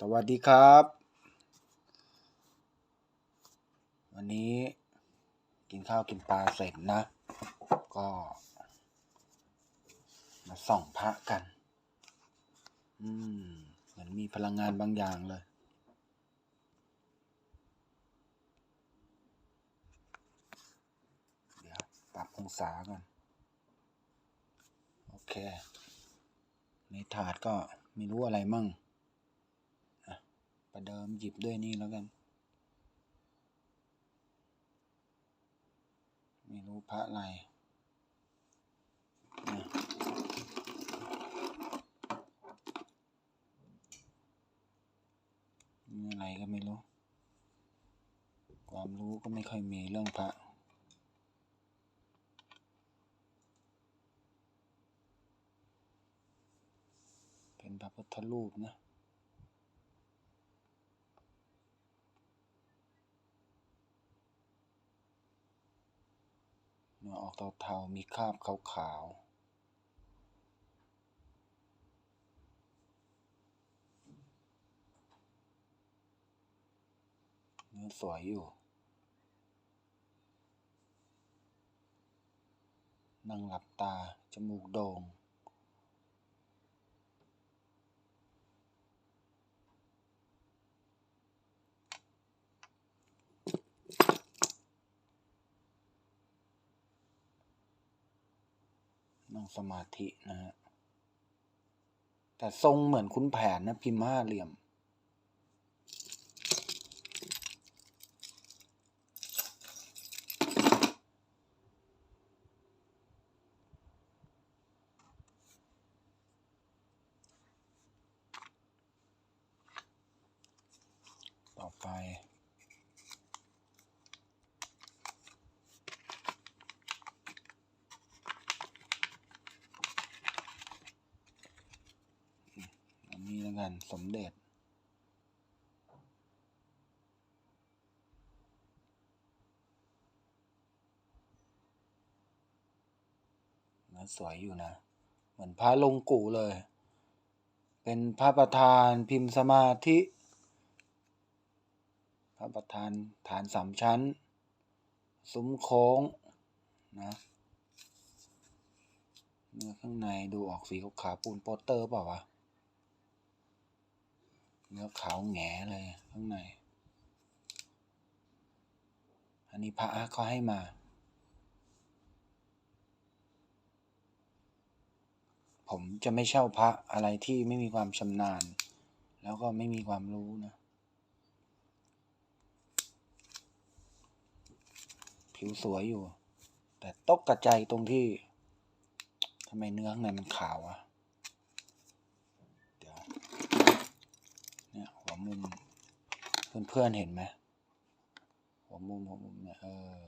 สวัสดีครับ วันนี้กินข้าวกินปลาเสร็จนะ ก็ มาส่องพระกัน อืมเหมือนมีพลังงานบางอย่างเลยเดี๋ยวปรับองศาก่อน โอเค ในถาดก็ไม่รู้อะไรมั่ง ประเดิมหยิบด้วยนี่แล้วกัน ไม่รู้พระอะไรนะนี่อะไรก็ไม่รู้ ความรู้ก็ไม่ค่อยมีเรื่องพระเป็นพระพุทธรูปนะ เนื้อออกเทาๆ มีคราบขาว ๆยังสวยอยู่ นั่งหลับตา จมูกโดง่ง สมาธินะฮะแต่ทรงเหมือนคุณแผนนะพิมพ์ห้าเหลี่ยม ต่อไป แล้วกัน สมเด็จ นะสวยอยู่นะ เหมือนพระลงกู่เลย เป็นพระประธานพิมพ์สมาธิ พระประธานฐานสามชั้น ซุ้มโค้ง นะเนื้อข้างในดูออกสีขาวปูนโปสเตอร์เปล่าวะ เนื้อขาวแงเลยข้างใน อันนี้พระเขาให้มา ผมจะไม่เช่าพระอะไรที่ไม่มีความชำนาญ แล้วก็ไม่มีความรู้นะ ผิวสวยอยู่ แต่ตกกระใจตรงที่ทำไมเนื้อข้างในมันขาวอะเดี๋ยว เนี่ยหัวมุม เพื่อนๆเห็นไหมหัวมุมหัวมุมเนี่ยเออ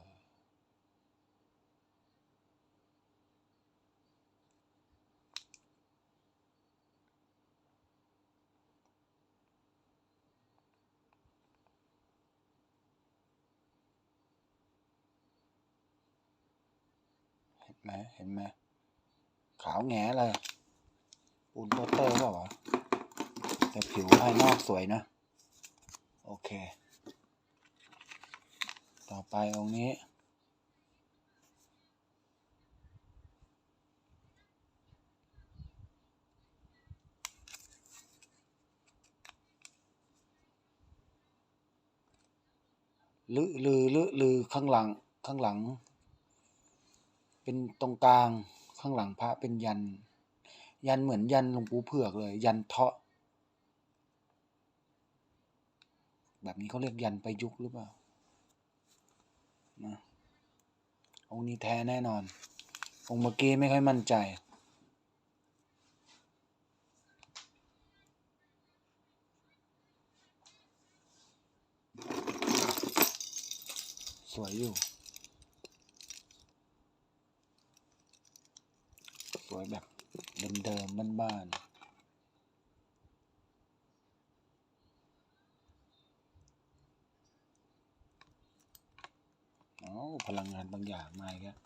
เห็นไหมเห็นไหมขาวแงเลยปูนโปสเตอร์เปล่าวะแต่ผิวภายนอกสวยนะ โอเค ต่อไปองค์นี้ ลือลือลือลือข้างหลัง ข้างหลัง เป็นตรงกลาง ข้างหลังพระเป็นยัน ยันเหมือนยันหลวงปู่เผือกเลย ยันเทาะ แบบนี้เขาเรียกยันประยุกต์หรือเปล่านะองค์นี้แท้แน่นอน องค์เมื่อกี้ไม่ค่อยมั่นใจ สวยอยู่ สวยแบบเดิมๆบ้านๆ พลังงานบางอย่างมาอีกแล้ว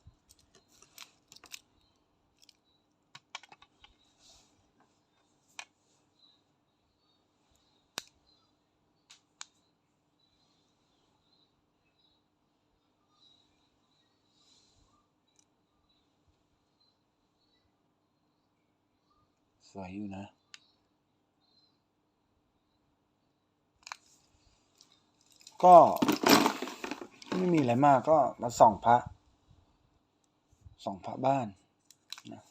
สวยอยู่นะก็ ไม่มีอะไรมากก็มาส่องพระส่องพระบ้านนะ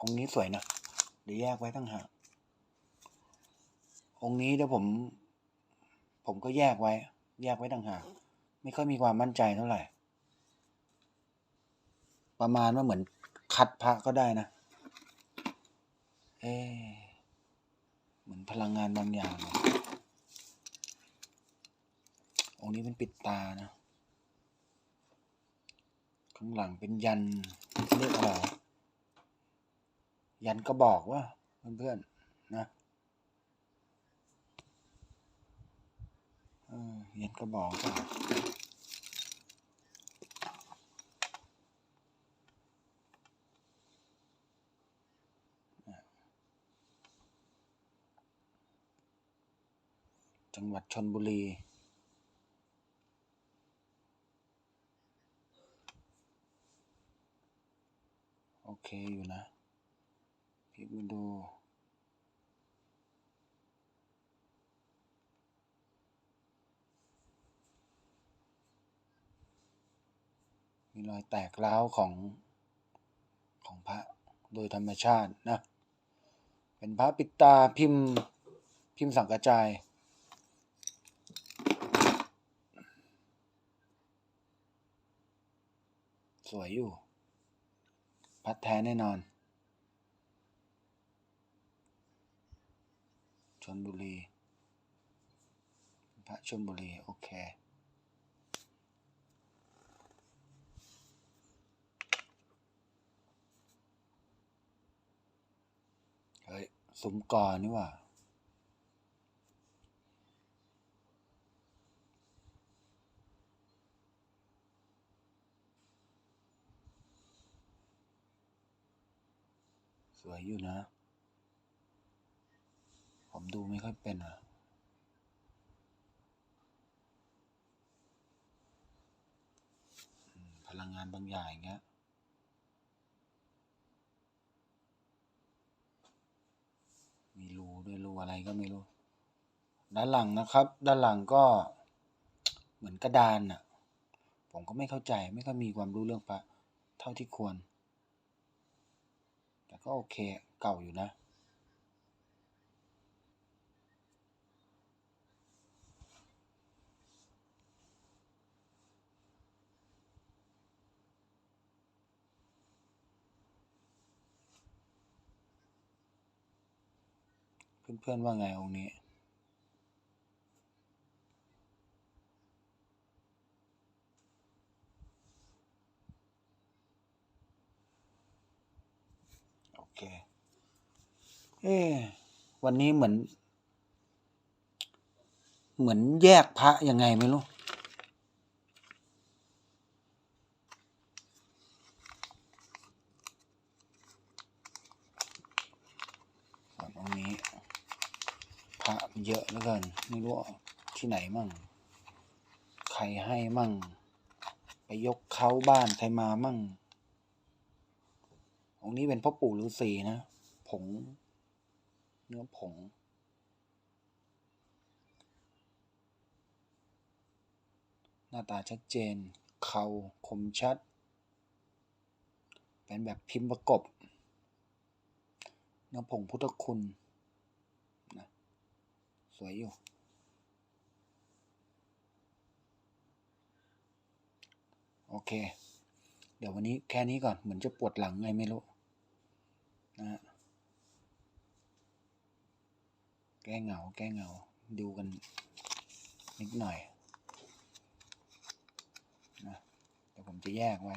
องค์นี้สวยนะเดี๋ยวแยกไว้ตั้งหากองค์นี้เดี๋ยวผม ผมก็แยกไว้ แยกไว้ต่างหากไม่ค่อยมีความมั่นใจเท่าไหร่ ประมาณว่าเหมือนคัดพระก็ได้นะ เอ๊ะเหมือนพลังงานบางอย่างเลย องค์นี้เป็นปิดตานะ ข้างหลังเป็นยันเรียกอะไรยันก็บอกว่าเพื่อนๆนะเออยันก็บอกว่าจังหวัดชนบุรี เคอยู่นะพี่มาดูมีรอยแตกร้าวของของพระโดยธรรมชาตินะ เป็นพระปิดตาพิมพ์พิมพ์สังกระจาย สวยอยู่ พัดแท้แน่นอนชนบุรี พระชนบุรี โอเคเฮ้ยสมกอนี่ว่า วยอยู่นะ ผมดูไม่ค่อยเป็นอะ พลังงานบางอย่างอย่างเงี้ย มีรูด้วยรูอะไรก็ไม่รู้ ด้านหลังนะครับ ด้านหลังก็เหมือนกระดานอะ ผมก็ไม่เข้าใจ ไม่ค่อยมีความรู้เรื่องพระเท่าที่ควร ก็โอเคเก่าอยู่นะเพื่อนๆว่าไงองค์นี้ เค เอ๊วันนี้เหมือน เหมือนแยกพระยังไงไม่รู้ ตรงนี้ พระมันเยอะเหลือเกิน ไม่รู้ที่ไหนมั่ง ใครให้มั่ง ไปยกเขาบ้านใครมามั่ง องค์นี้เป็นพ่อปู่ฤาษีนะ ผง เนื้อผง หน้าตาชัดเจน เขาคมชัด เป็นแบบพิมพ์ประกบ เนื้อผงพุทธคุณนะสวยอยู่โอเค เดี๋ยววันนี้แค่นี้ก่อน เหมือนจะปวดหลังไงไม่รู้ นะฮะแก้เหงา แก้เหงา ดูกันนิดหน่อยนะเดี๋ยวผมจะแยกไว้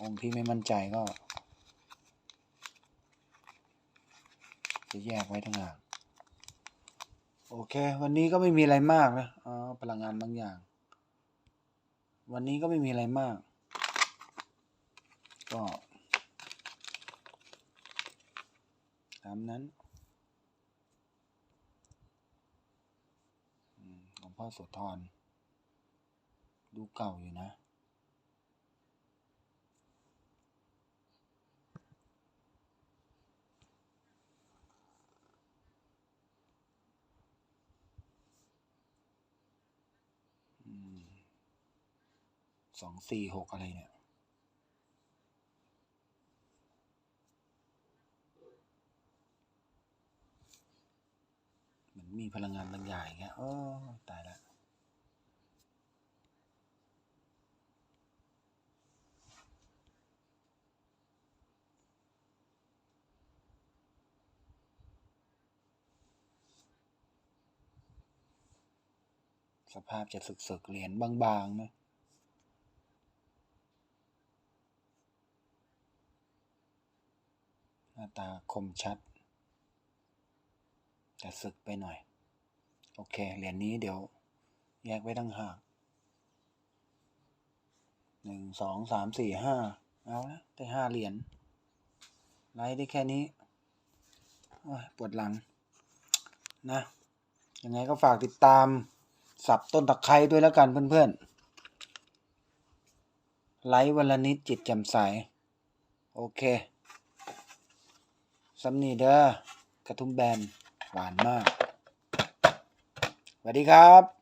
องค์ที่ไม่มั่นใจก็ จะแยกไว้ทั้งหากโอเค วันนี้ก็ไม่มีอะไรมากนะอ๋อพลังงานบางอย่าง วันนี้ก็ไม่มีอะไรมาก ก็ามนั้นหลวงพ่อโสธรดูเก่าอยู่นะ สองสี่หกอะไรเนี่ย มีพลังงานบางอย่างเงี้ยโอ้ตายละสภาพจะสึกๆ เหรียญบางๆ นะหน้าตาคมชัด แต่สึกไปหน่อย โอเค เหรียญนี้เดี๋ยว แยกไว้ตั้งหากหนึ่งสองสามสี่ห้าเอาละได้ห้าเหรียญไลฟ์ได้แค่นี้ปวดหลัง นะ ยังไงก็ฝากติดตาม สับต้นตะไคร้ด้วยแล้วกันเพื่อนๆ ไลฟ์วันละนิดจิตแจ่มใส โอเคซัมนี่เด้อกระทุ่มแบน หวานมากสวัสดีครับ